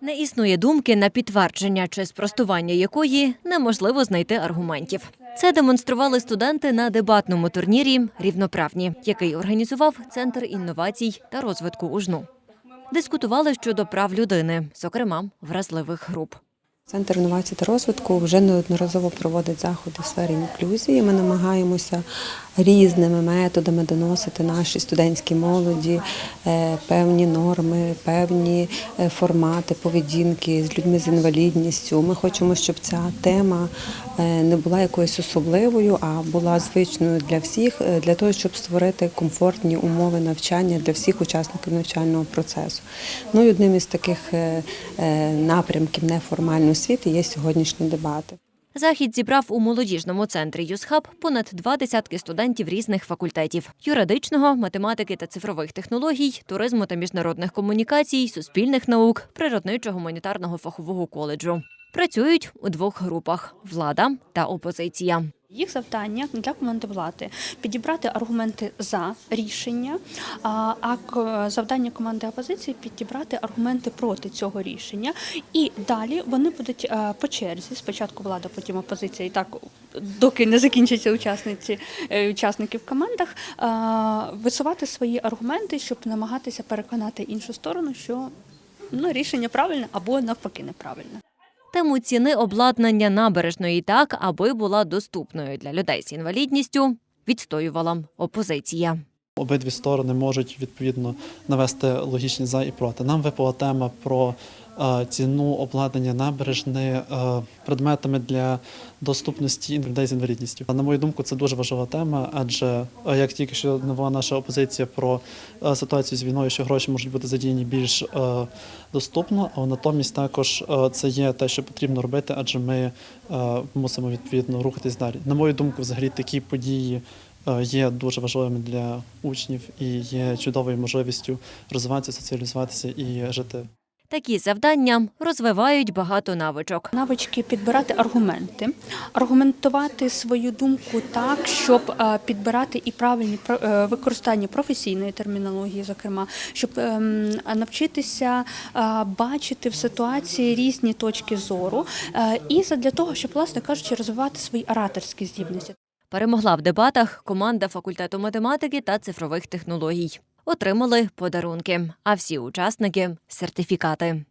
Не існує думки на підтвердження чи спростування якої неможливо знайти аргументів. Це демонстрували студенти на дебатному турнірі Рівноправні, який організував Центр інновацій та розвитку УЖНУ. Дискутували щодо прав людини, зокрема вразливих груп. Центр інновацій та розвитку вже неодноразово проводить заходи в сфері інклюзії. Ми намагаємося різними методами доносити нашій студентській молоді е, певні норми, певні е, формати поведінки з людьми з інвалідністю. Ми хочемо, щоб ця тема е, не була якоюсь особливою, а була звичною для всіх, для того, щоб створити комфортні умови навчання для всіх учасників навчального процесу. Ну і одним із таких напрямків неформальної освіти є сьогоднішні дебати. Захід зібрав у молодіжному центрі ЮСХАБ понад два десятки студентів різних факультетів: юридичного, математики та цифрових технологій, туризму та міжнародних комунікацій, суспільних наук, природничо-гуманітарного фахового коледжу. Працюють у двох групах влада та опозиція. Їх завдання для команди влади підібрати аргументи за рішення, а завдання команди опозиції підібрати аргументи проти цього рішення. І далі вони будуть е, по черзі. Спочатку влада, потім опозиція, і так доки не закінчаться учасниці е, учасники в командах, е, висувати свої аргументи, щоб намагатися переконати іншу сторону, що ну рішення правильне або навпаки неправильне. Тему ціни обладнання набережної так, аби була доступною для людей з інвалідністю, відстоювала опозиція. Обидві сторони можуть відповідно навести логічні за і проти. Нам випала тема про ціну обладнання набережної е, предметами для доступності людей з інвалідністю. На мою думку, це дуже важлива тема, адже е, як тільки що навела наша опозиція про е, ситуацію з війною, що гроші можуть бути задіяні більш е, доступно, а натомість також е, це є те, що потрібно робити, адже ми е, мусимо відповідно рухатись далі. На мою думку, взагалі такі події е, є дуже важливими для учнів і є чудовою можливістю розвиватися, соціалізуватися і жити. Такі завдання розвивають багато навичок. Навички підбирати аргументи, аргументувати свою думку так, щоб е, підбирати і правильні е, використання професійної термінології, зокрема, щоб ем, навчитися е, бачити в ситуації різні точки зору, і для того, щоб, власне кажучи, розвивати свої ораторські здібності. Перемогла в дебатах команда факультету математики та цифрових технологій. Отримали подарунки, а всі учасники сертифікати.